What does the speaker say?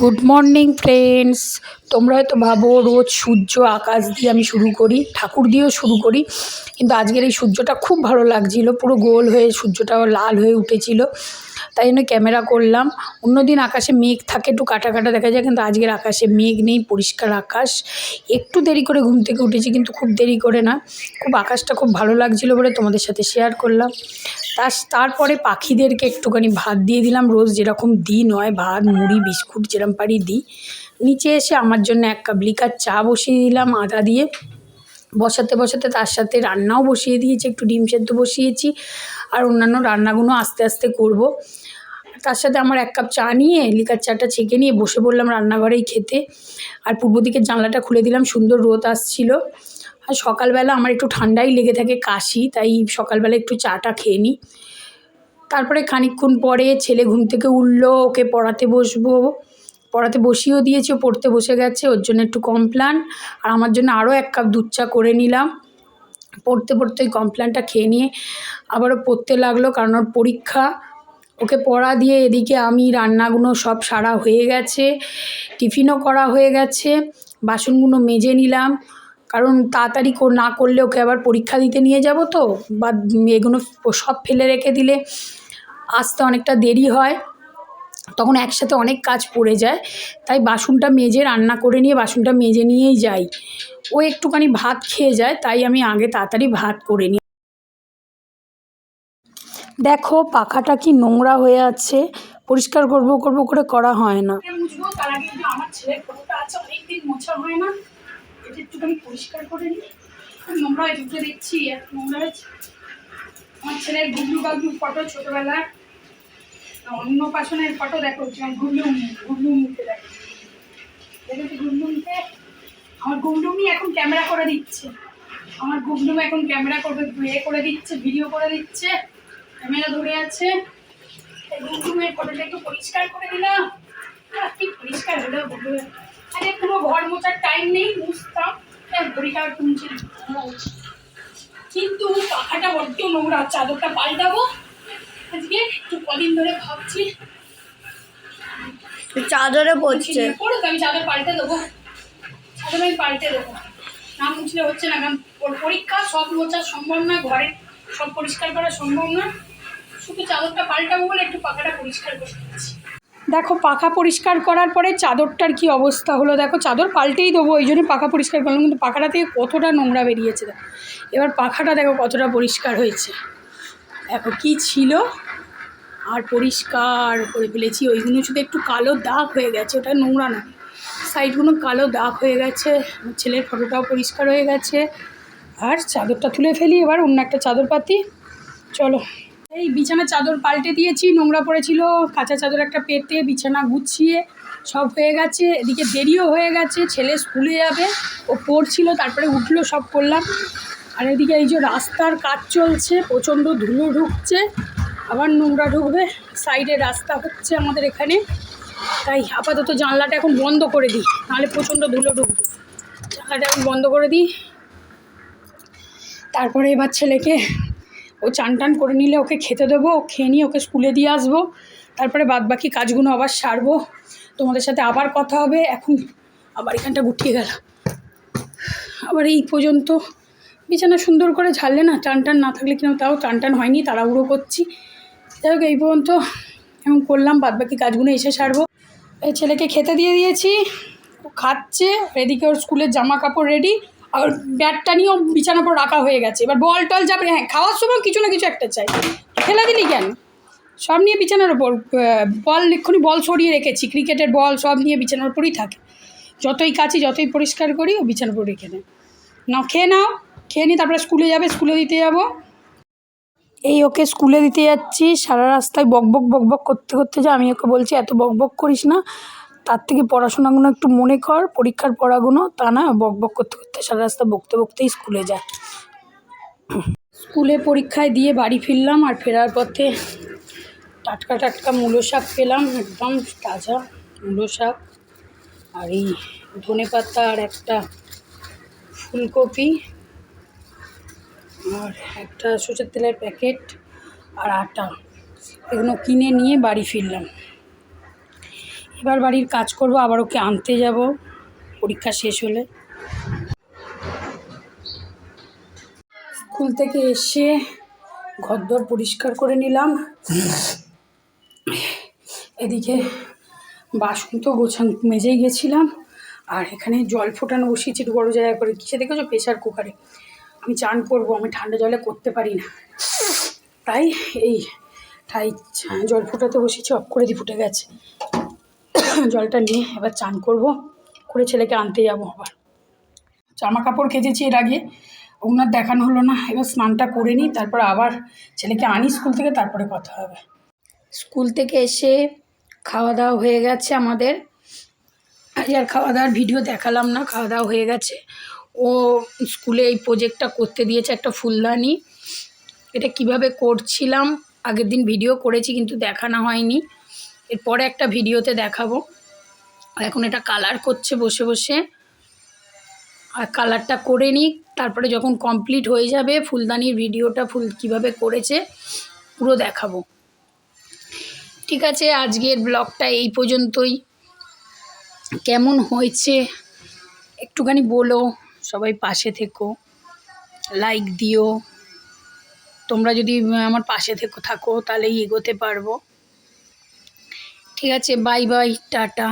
Good morning friends তোমরা হয়তো ভাবো, রোজ সূর্য, আকাশ দিয়ে আমি শুরু করি, ঠাকুর দিয়েও শুরু করি। কিন্তু আজকের এই সূর্যটা খুব ভালো লাগছিল, পুরো গোল হয়ে সূর্যটাও লাল হয়ে উঠেছিল। তাই জন্য ক্যামেরা করলাম। অন্যদিন আকাশে মেঘ থাকে, একটু কাটা কাটা দেখা যায়, কিন্তু আজকের আকাশে মেঘ নেই, পরিষ্কার আকাশ। একটু দেরি করে ঘুম থেকে উঠেছি, কিন্তু খুব দেরি করে না। খুব আকাশটা খুব ভালো লাগছিল বলে তোমাদের সাথে শেয়ার করলাম। তার তারপরে পাখিদেরকে একটুখানি ভাত দিয়ে দিলাম। রোজ যেরকম দিই, নয় ভাত, মুড়ি, বিস্কুট যেরকম পারি দিই। নিচে এসে আমার জন্য এক কাপ লিকার চা বসিয়ে দিলাম, আদা দিয়ে। বসাতে বসাতে তার সাথে রান্নাও বসিয়ে দিয়েছি, একটু ডিম সেদ্ধ বসিয়েছি আর অন্যান্য রান্নাগুলো আস্তে আস্তে করব। তার সাথে আমার এক কাপ চা নিয়ে, লিকার চাটা ছেঁকে নিয়ে বসে পড়লাম রান্নাঘরেই খেতে। আর পূর্ব দিকের জানলাটা খুলে দিলাম, সুন্দর রোদ আসছিল। আর সকালবেলা আমার একটু ঠান্ডাই লেগে থাকে কাশি, তাই সকালবেলা একটু চাটা খেয়ে নিই। তারপরে খানিকক্ষণ পরে ছেলে ঘুম থেকে উঠল, ওকে পড়াতে বসবো। পড়াতে বসিয়েও দিয়েছি, পড়তে বসে গেছে, ওর জন্য একটু কমপ্লান। আর আমার জন্য আরও এক কাপ দুধ চা করে নিলাম। পড়তে পড়তে ওই কমপ্লানটা খেয়ে নিয়ে আবারও পড়তে লাগল, কারণ ওর পরীক্ষা। ওকে পড়া দিয়ে এদিকে আমি, রান্নাগুলো সব সারা হয়ে গেছে, টিফিনও করা হয়ে গেছে, বাসনগুলো মেজে নিলাম। কারণ তাড়াতাড়ি না করলে ওকে আবার পরীক্ষা দিতে নিয়ে যাব তো, বা এগুলো সব ফেলে রেখে দিলে আসতে অনেকটা দেরি হয়। তখন একসাথে অনেক কাজ পড়ে যায়। তাই বাসনটা মেজে রান্না করে নিয়ে বাসনটা মেজে নিয়েই যাই। ও একটুখানি ভাত খেয়ে যায়, তাই আমি আগে তাড়াতাড়ি ভাত করে নিই। দেখো, পাখাটা কি নোংরা হয়ে আছে। পরিষ্কার করব করব করে করা হয় না। ছেলের পরিষ্কার করে নিই। নোংরা দিচ্ছি নোংরা আমার ছেলের ফটো অন্নপ্রাশনের ফটো দেখো গুবলু গুবলু মুখে দেখো। দেখেছি মুখে আমার গুবলুমি এখন ক্যামেরা করে দিচ্ছে। আমার গুবলুম এখন ক্যামেরা করবে ইয়ে করে দিচ্ছে ভিডিও করে দিচ্ছে ক্যামেরা ধরে আছে। গুবলুমের ফটোটা একটু পরিষ্কার করে দিলাম। আহ, কি পরিষ্কার হলো গুবলু আরে পুরো ঘর মোছার টাইম নেই মুছতাম। ঘড়িটা তুলছি। কিন্তু পাখাটা বড্ড নোংরা চাদরটা পাল্টাবো। কদিন ধরে ভাবছি। চাদরে পড়ছে পড়ুক আমি চাদর পাল্টে দেবো। চাদর আমি পাল্টে দেবো। না মুছলে হচ্ছে না কারণ ওর পরীক্ষা সব মোছা সম্ভব না ঘরে সব পরিষ্কার করা সম্ভব না। শুধু চাদরটা পাল্টাবো বলে একটু পাখাটা পরিষ্কার করে দিচ্ছি। দেখো পাখা পরিষ্কার করার পরে চাদরটার কি অবস্থা হলো? দেখো চাদর পাল্টেই দেবো ওই জন্য পাখা পরিষ্কার করলাম কিন্তু পাখাটা থেকে কতটা নোংরা বেরিয়েছে দেখো। এবার পাখাটা দেখো কতটা পরিষ্কার হয়েছে। দেখো কি ছিল? আর পরিষ্কার করে ফেলেছি। ওইগুলো শুধু একটু কালো দাগ হয়ে গেছে, ওটা নোংরা না। সাইডগুলো কালো দাগ হয়ে গেছে ছেলের ফটোটাও পরিষ্কার হয়ে গেছে। আর চাদরটা তুলে ফেলি এবার, অন্য একটা চাদর পাতি চলো। এই বিছানা চাদর পাল্টে দিয়েছি, নোংরা পড়েছিল। কাঁচা চাদর একটা পেতে, বিছানা গুছিয়ে সব হয়ে গেছে। এদিকে দেরিও হয়ে গেছে, ছেলে স্কুলে যাবে। ও পড়ছিল, তারপরে উঠল, সব করলাম। আর এদিকে এই যে রাস্তার কাজ চলছে, প্রচণ্ড ধুলো ঢুকছে। আবার নোংরা ঢুকবে। সাইডে রাস্তা হচ্ছে আমাদের এখানে। তাই আপাতত জানলাটা এখন বন্ধ করে দিই, নাহলে প্রচণ্ড ধুলো ঢুকবে। জানলাটা এখন বন্ধ করে দিই। তারপরে এবার ছেলেকে ও চান টান করে নিলে ওকে খেতে দেবো, খেয়ে নিয়ে ওকে স্কুলে দিয়ে আসব। তারপরে বাদ বাকি কাজগুলো আবার সারবো। তোমাদের সাথে আবার কথা হবে, এখন আবার এখানটা গুটিয়ে গেল আবার এই পর্যন্ত বিছানা সুন্দর করে ঝাড়লে না, টান টান না থাকলে কিনা তাও টান টান হয়নি, তাড়াহুড়ো করছি। যাই হোক, এই পর্যন্ত। এমন করলাম বাদ বাকি কাজগুলো এসে সারবো। এই ছেলেকে খেতে দিয়ে দিয়েছি খাচ্ছে, এদিকে ওর স্কুলের জামা কাপড় রেডি আর ব্যাটটা নিয়েও বিছানার উপর রাখা হয়ে গেছে। এবার বল টল যাবে হ্যাঁ খাওয়ার সময় কিছু না কিছু একটা চাই। ফেলে দিলি কেন? সব নিয়ে বিছানার ওপর বল, এক্ষুনি বল সরিয়ে রেখেছি, ক্রিকেটের বল সব নিয়ে বিছানার উপরই থাকে। যতই কাছি যতই পরিষ্কার করি, ও বিছানার উপর রেখে দেয়। না খেয়ে নাও, খেয়ে নিই তারপরে স্কুলে যাবে, স্কুলে দিতে যাব। এই ওকে স্কুলে দিতে যাচ্ছি, সারা রাস্তায় বক বক বক বক করতে করতে যা, আমি ওকে বলছি, এত বক বক করিস না। তার থেকে পড়াশোনাগুলো একটু মনে কর, পরীক্ষার পড়াগুলো, তা না, বক বক করতে করতে সারা রাস্তা বকতে বকতেই স্কুলে যায় স্কুলে পরীক্ষায় দিয়ে বাড়ি ফিরলাম আর ফেরার পথে টাটকা টাটকা মূলো শাক পেলাম, একদম তাজা মূলো শাক আর এই ধনে পাতা আর একটা ফুলকপি। আর একটা সরষের তেলের প্যাকেট আর আটা। এগুলো কিনে নিয়ে বাড়ি ফিরলাম। এবার বাড়ির কাজ করব, আবার ওকে আনতে যাব। পরীক্ষা শেষ হলে। স্কুল থেকে এসে ঘরদোর পরিষ্কার করে নিলাম। এদিকে বাসন তো গোছান, মেজেই গেছিলাম। আর এখানে জল ফোটানো বসিয়েছি বড়ো জায়গা করে। কিসে দেখেছ? প্রেশার কুকারে। আমি চান করব, আমি ঠান্ডা জলে করতে পারি না। তাই এই ঠাই জল ফোটাতে বসেছি, অফ করে দিয়ে ফুটে গেছে। জলটা নিয়ে এবার চান করব, করে ছেলেকে আনতে যাব আবার। জামা কাপড় কেচেছি এর আগে, ওনার দেখানো হলো না, এবার স্নানটা করে নিই, তারপর আবার ছেলেকে আনি স্কুল থেকে, তারপরে কথা হবে। স্কুল থেকে এসে খাওয়া দাওয়া হয়ে গেছে আমাদের। আজ আর খাওয়া দাওয়ার ভিডিও দেখালাম না, খাওয়া দাওয়া হয়ে গেছে। ও স্কুলে এই প্রোজেক্টটা করতে দিয়েছে একটা ফুলদানি। এটা কীভাবে করছিলাম, আগের দিন ভিডিও করেছি কিন্তু দেখানো হয়নি। এরপরে একটা ভিডিওতে দেখাবো। এখন এটা কালার করছে বসে বসে। আর কালারটা করে নিই তারপরে যখন কমপ্লিট হয়ে যাবে, ফুলদানির ভিডিওটা ফুল কীভাবে করেছে, পুরো দেখাবো। ঠিক আছে, আজকের ব্লগটা এই পর্যন্তই। কেমন হয়েছে, একটুখানি বলো। সবাই পাশে থেকো। লাইক দিও। তোমরা যদি আমার পাশে থেকো, থাকো, তাহলেই এগোতে পারব। ঠিক আছে বাই বাই টাটা।